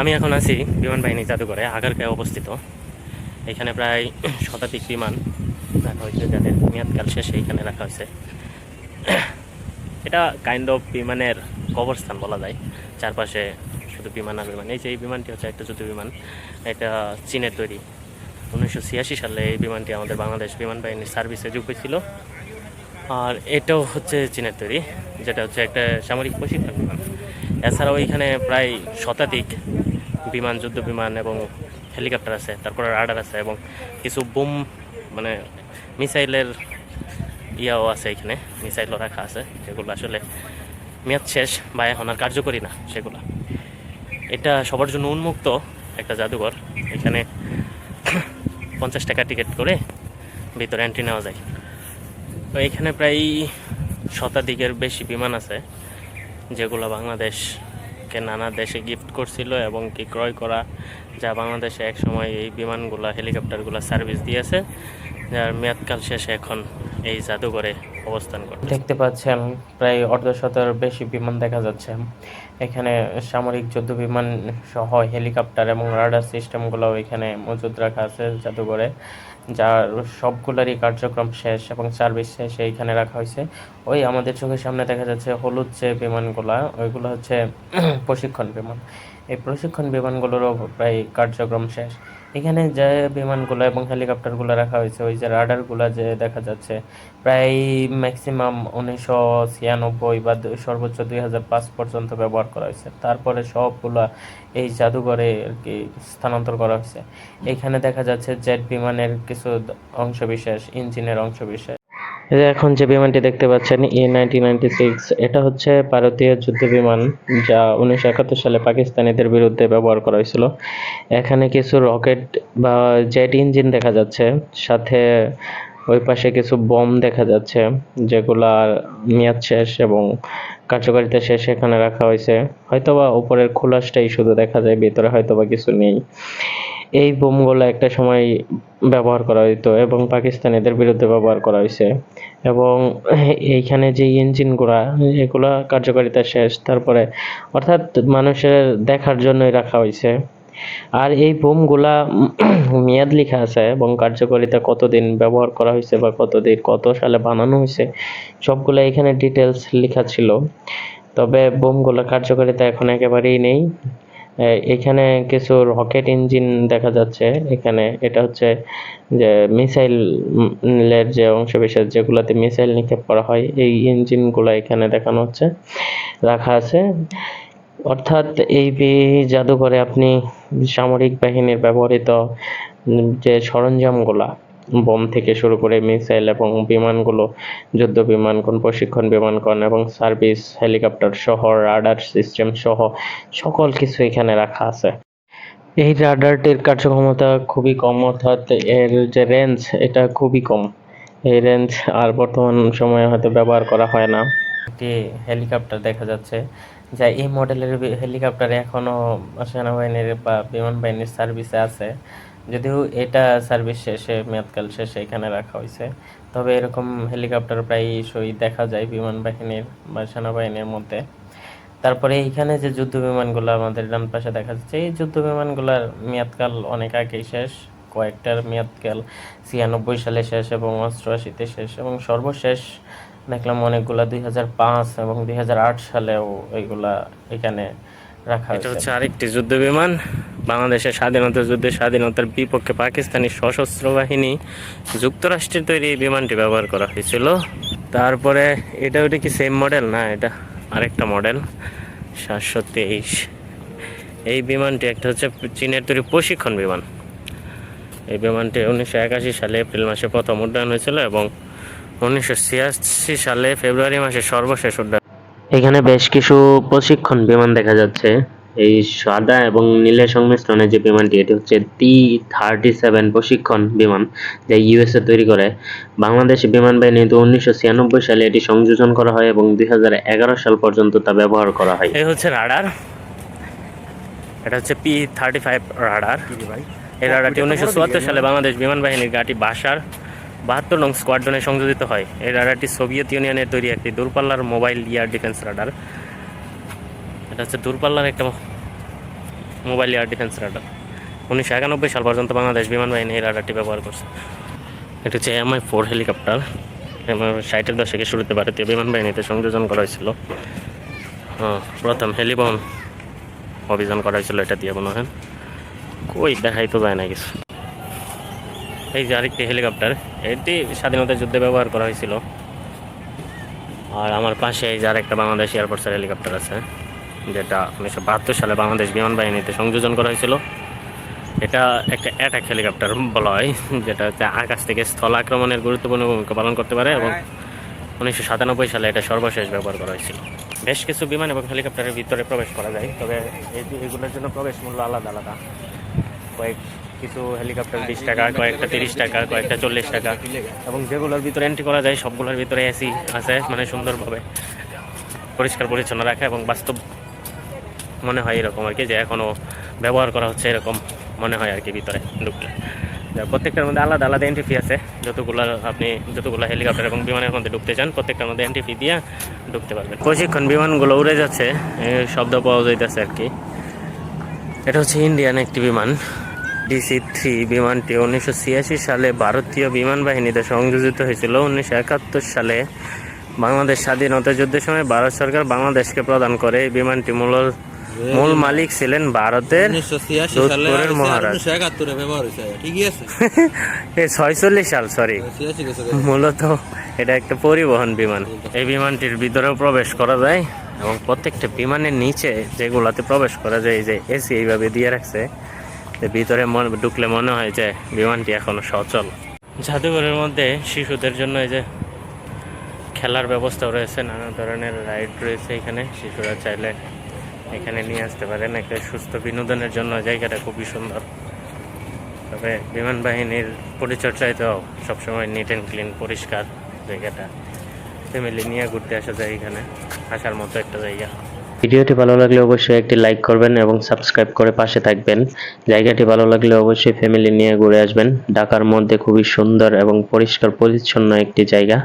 আমি এখন আছি বিমান বাহিনী জাদুঘরে আগারগাঁয়ে অবস্থিত। এখানে প্রায় শতাধিক বিমান রাখা হয়েছে, যাদের মেয়াদকাল শেষে এখানে রাখা হয়েছে। এটা কাইন্ড অফ বিমানের কবরস্থান বলা যায়। চারপাশে শুধু বিমান আর বিমান এই যে এই বিমানটি হচ্ছে একটা যুদ্ধ বিমান, এটা চীনের তৈরি। উনিশশো ছিয়াশি সালে এই বিমানটি আমাদের বাংলাদেশ বিমান বাহিনীর সার্ভিসে যোগ হয়েছিল। আর এটাও হচ্ছে চীনের তৈরি, যেটা হচ্ছে একটা সামরিক প্রশিক্ষণ বিমান। এছাড়াও এখানে প্রায় শতাধিক বিমান, যুদ্ধ বিমান এবং হেলিকপ্টার আছে, তারপরে রাডার আছে এবং কিছু বোম মানে মিসাইলের ইয়াও আছে এখানে, মিসাইলও রাখা আছে। যেগুলো আসলে মেয়াদ শেষ বা এখন আর কার্যকরী না সেগুলো। এটা সবার জন্য উন্মুক্ত একটা জাদুঘর। এখানে পঞ্চাশ টাকা টিকিট করে ভিতরে এন্ট্রি নেওয়া যায়। তো এখানে প্রায় শতাধিকের বেশি বিমান আছে, যেগুলো বাংলাদেশকে নানা দেশে গিফট করছিল এবং কি ক্রয় করা, যা বাংলাদেশে এক সময় এই বিমানগুলো হেলিকপ্টারগুলো সার্ভিস দিয়েছে। যার মেয়াদকাল শেষে এখন। এই জাদুঘরে অবস্থান করে দেখতে পাচ্ছেন, প্রায় অর্ধশতের বেশি বিমান দেখা যাচ্ছে। এখানে সামরিক যুদ্ধ বিমান সহ হেলিকপ্টার এবং রাডার সিস্টেমগুলো এখানে মজুদ রাখা আছে জাদুঘরে, যার সবগুলোরই কার্যক্রম শেষ এবং সার্ভিস শেষ এইখানে রাখা হয়েছে। ওই আমাদের চোখের সামনে দেখা যাচ্ছে হলুদ যে বিমানগুলা, ওইগুলো হচ্ছে প্রশিক্ষণ বিমান। এই প্রশিক্ষণ বিমানগুলোরও প্রায় কার্যক্রম শেষ। এখানে যে বিমানগুলো এবং হেলিকপ্টারগুলো রাখা হয়েছে, ওই যে রাডারগুলো যে দেখা যাচ্ছে, প্রায় ম্যাক্সিমাম উনিশশো ছিয়ানব্বই বা সর্বোচ্চ দুই হাজার পাঁচ পর্যন্ত ব্যবহার করা হয়েছে। তারপরে সবগুলো এই জাদুঘরে আর কি স্থানান্তর করা হয়েছে। এখানে দেখা যাচ্ছে জেট বিমানের কিছু অংশবিশেষ, ইঞ্জিনের অংশ বিশেষ এই যে এখন যে বিমানটি দেখতে পাচ্ছেন এ নাইনটিন নাইনটি সিক্স, এটা হচ্ছে ভারতীয় যুদ্ধ বিমান যা উনিশশো একাত্তর সালে পাকিস্তানিদের বিরুদ্ধে ব্যবহার করা হয়েছিল। এখানে কিছু রকেট বা জেট ইঞ্জিন দেখা যাচ্ছে, সাথে ওই পাশে কিছু বম দেখা যাচ্ছে যেগুলার মেয়াদ শেষ এবং কার্যকারিতা শেষ এখানে রাখা হয়েছে। হয়তোবা উপরের খোলাসটাই শুধু দেখা যায়, ভিতরে হয়তোবা কিছু নেই। এই বোমগুলো একটা সময় ব্যবহার করা হতো এবং পাকিস্তানিদের বিরুদ্ধে ব্যবহার করা হয়েছে এবং এইখানে যে ইঞ্জিনগুলা, এগুলা কার্যকারিতা শেষ। তারপরে অর্থাৎ মানুষের দেখার জন্যই রাখা হয়েছে আর এই বোমগুলা মেয়াদ লেখা আছে এবং কার্যকারিতা কতদিন ব্যবহার করা হয়েছে বা কতদিন কত সালে বানানো হয়েছে সবগুলো এখানে ডিটেলস লেখা ছিল। তবে বোমগুলো কার্যকারিতা এখন একেবারেই নেই। এখানে কিছু রকেট ইঞ্জিন দেখা যাচ্ছে। এখানে এটা হচ্ছে যে মিসাইলের যে অংশ বিশেষ যেগুলোতে মিসাইল নিক্ষেপ করা হয়, এই ইঞ্জিনগুলো এখানে দেখানো হচ্ছে, রাখা আছে। অর্থাৎ এই জাদুঘরে আপনি সামরিক বাহিনীর ব্যবহৃত যে সরঞ্জামগুলা বোম থেকে শুরু করে মিসাইল এবং বিমানগুলো যুদ্ধ বিমান কোন প্রশিক্ষণ বিমান কোন এবং সার্ভিস, হেলিকপ্টার সহ, রাডার সিস্টেম সহ সকল কিছু এখানে রাখা আছে। এই রাডারটির কার্যক্ষমতা খুবই কম, অর্থাৎ এর যে রেঞ্জ এটা খুবই কম। এই রেঞ্জ আর বর্তমান সময়ে হয়তো ব্যবহার করা হয় না। একটি হেলিকপ্টার দেখা যাচ্ছে, যা এই মডেলের হেলিকপ্টার এখনও সেনাবাহিনীর বা বিমান বাহিনীর সার্ভিসে আছে। যদিও এটা সার্ভিস শেষে, মেয়াদকাল শেষে এখানে রাখা হয়েছে। তবে এরকম হেলিকপ্টার প্রায়শই দেখা যায় বিমান বাহিনীর বা সেনাবাহিনীর মধ্যে। তারপরে এইখানে যে যুদ্ধ বিমানগুলো আমাদের ডান পাশে দেখা যাচ্ছে, এই যুদ্ধ বিমানগুলোর মেয়াদকাল অনেক আগেই শেষ, কয়েকটার মেয়াদকাল ছিয়ানব্বই সালে শেষ এবং অষ্টআশিতে শেষ এবং সর্বশেষ দেখলাম অনেকগুলা দুই হাজার পাঁচ এবং দুই হাজার আট সালেও এইগুলা এখানে রাখা এটা হচ্ছে আরেকটি যুদ্ধ বিমান। বাংলাদেশের স্বাধীনতা যুদ্ধে স্বাধীনতার বিপক্ষে পাকিস্তানি সশস্ত্র বাহিনী যুক্তরাষ্ট্রের তৈরি এই বিমানটি ব্যবহার করা হয়েছিল। তারপরে এটা ওটা কি সেম মডেল না এটা আরেকটা মডেল সাতশো তেইশ। এই বিমানটি একটা হচ্ছে চীনের তৈরি প্রশিক্ষণ বিমান। এই বিমানটি উনিশশো একাশি সালে এপ্রিল মাসে প্রথম উড্ডয়ন হয়েছিল এবং উনিশশো ছিয়াশি সালে ফেব্রুয়ারি মাসে সর্বশেষ উড্ডয়ন এখানে বেশ কিছু প্রশিক্ষণ বিমান দেখা যাচ্ছে। এই সাদা এবং নীলের সংমিশ্রণে যে বিমানটি এটি হচ্ছে টি থার্টি সেভেন প্রশিক্ষণ বিমান যা ইউএসএ তৈরি করে। বাংলাদেশ বিমান বাহিনী তো উনিশশো ছিয়ানব্বই সালে এটি সংযোজন করা হয় এবং দুই হাজার এগারো সাল পর্যন্ত তা ব্যবহার করা হয়। এই হচ্ছে রাডার। এটা হচ্ছে পি থার্টি ফাইভ রাডার। এই রাডারটি উনিশশো চুয়াত্তর সালে বাংলাদেশ বিমান বাহিনীর গাটি বাসার বাহাত্তর নং স্কোয়াড্রনে সংযোজিত হয়। এই রাডারটি সোভিয়েত ইউনিয়নের তৈরি একটি দূরপাল্লার মোবাইল ইয়ার ডিফেন্স রাডার। এটা হচ্ছে দূরপাল্লার একটা মোবাইল ইয়ার ডিফেন্স রাডার। উনিশশো একানব্বই সাল পর্যন্ত বাংলাদেশ বিমান বাহিনী এই রাডারটি ব্যবহার করছে। এটা হচ্ছে এমআই ফোর হেলিকপ্টার। ষাটের দশকে শুরুতে ভারতীয় বিমান বাহিনীতে সংযোজন করা হয়েছিল। হ্যাঁ, প্রথম হেলিবহন অভিযান করা হয়েছিল এটা দিয়ে মনে হয়। কই দেখাই তো যায় না কিছু। এই যে আরেকটি হেলিকপ্টার, এটি স্বাধীনতা যুদ্ধে ব্যবহার করা হয়েছিল। আর আমার পাশে এই যে আরেকটা বাংলাদেশ এয়ারফোর্সের হেলিকপ্টার আছে, যেটা উনিশশো বাহাত্তর সালে বাংলাদেশ বিমান বাহিনীতে সংযোজন করা হয়েছিল। এটা একটা অ্যাটাক হেলিকপ্টার বলা হয়, যেটা আকাশ থেকে স্থল আক্রমণের গুরুত্বপূর্ণ ভূমিকা পালন করতে পারে এবং উনিশশো সাতানব্বই সালে এটা সর্বশেষ ব্যবহার করা হয়েছিল। বেশ কিছু বিমান এবং হেলিকপ্টারের ভিতরে প্রবেশ করা যায়, তবে এগুলোর জন্য প্রবেশ মূল্য আলাদা আলাদা। কয়েক কিছু হেলিকপ্টার বিশ টাকা কয়েকটা তিরিশ টাকা কয়েকটা চল্লিশ টাকা। এবং যেগুলোর ভিতরে এন্ট্রি করা যায় সবগুলোর ভিতরে এসি আছে মানে সুন্দরভাবে পরিষ্কার পরিচ্ছন্ন রাখা এবং বাস্তব মনে হয় এরকম আর কি যে এখনও ব্যবহার করা হচ্ছে এরকম মনে হয় আর কি ভিতরে ঢুকলে প্রত্যেকটার মধ্যে আলাদা আলাদা এন্ট্রি ফি আছে যতগুলো আপনি যতগুলো হেলিকপ্টার এবং বিমানের মধ্যে ঢুকতে চান প্রত্যেকটার মধ্যে এন্ট্রি ফি দিয়ে ঢুকতে পারবেন। প্রশিক্ষণ বিমানগুলো উড়ে যাচ্ছে শব্দ পাওয়া যাইতেছে আর কি। এটা হচ্ছে ইন্ডিয়ান একটি বিমান। ডিসি থ্রি বিমানটি উনিশশো ছিয়াশি সালে ভারতীয় বিমান বাহিনীতে সংযোজিত হয়েছিল। উনিশশো একাত্তর সালে বাংলাদেশ স্বাধীনতা যুদ্ধের সময় ভারত সরকার বাংলাদেশকে প্রদান করে। এই বিমানটি মূল মূল মালিক ছিলেন ভারতের মহারাজ। ছয়চল্লিশ সাল সরি মূলত এটা একটা পরিবহন বিমান। এই বিমানটির ভিতরেও প্রবেশ করা যায় এবং প্রত্যেকটা বিমানের নিচে যেগুলাতে প্রবেশ করা যায় এই যে এসি এইভাবে দিয়ে রাখছে ভিতরে মনে ঢুকলে মনে হয় যে বিমানটি এখনও সচল। জাদুঘরের মধ্যে শিশুদের জন্য এই যে খেলার ব্যবস্থাও রয়েছে, নানা ধরনের রাইড রয়েছে এখানে। শিশুরা চাইলে এখানে নিয়ে আসতে পারেন। একটা সুস্থ বিনোদনের জন্য জায়গাটা খুবই সুন্দর। তবে বিমান বাহিনীর পরিচর্যায় তো সবসময় নিট অ্যান্ড ক্লিন পরিষ্কার জায়গাটা। ফ্যামিলি নিয়ে ঘুরতে আসা যায় এখানে। আসার মতো একটা জায়গা। ভিডিওটি ভালো লাগলে অবশ্যই একটি লাইক করবেন এবং সাবস্ক্রাইব করে পাশে থাকবেন। জায়গাটি ভালো লাগলে অবশ্যই ফ্যামিলি নিয়ে ঘুরে আসবেন। ঢাকার মধ্যে খুবই সুন্দর এবং পরিষ্কার পরিচ্ছন্ন একটি জায়গা।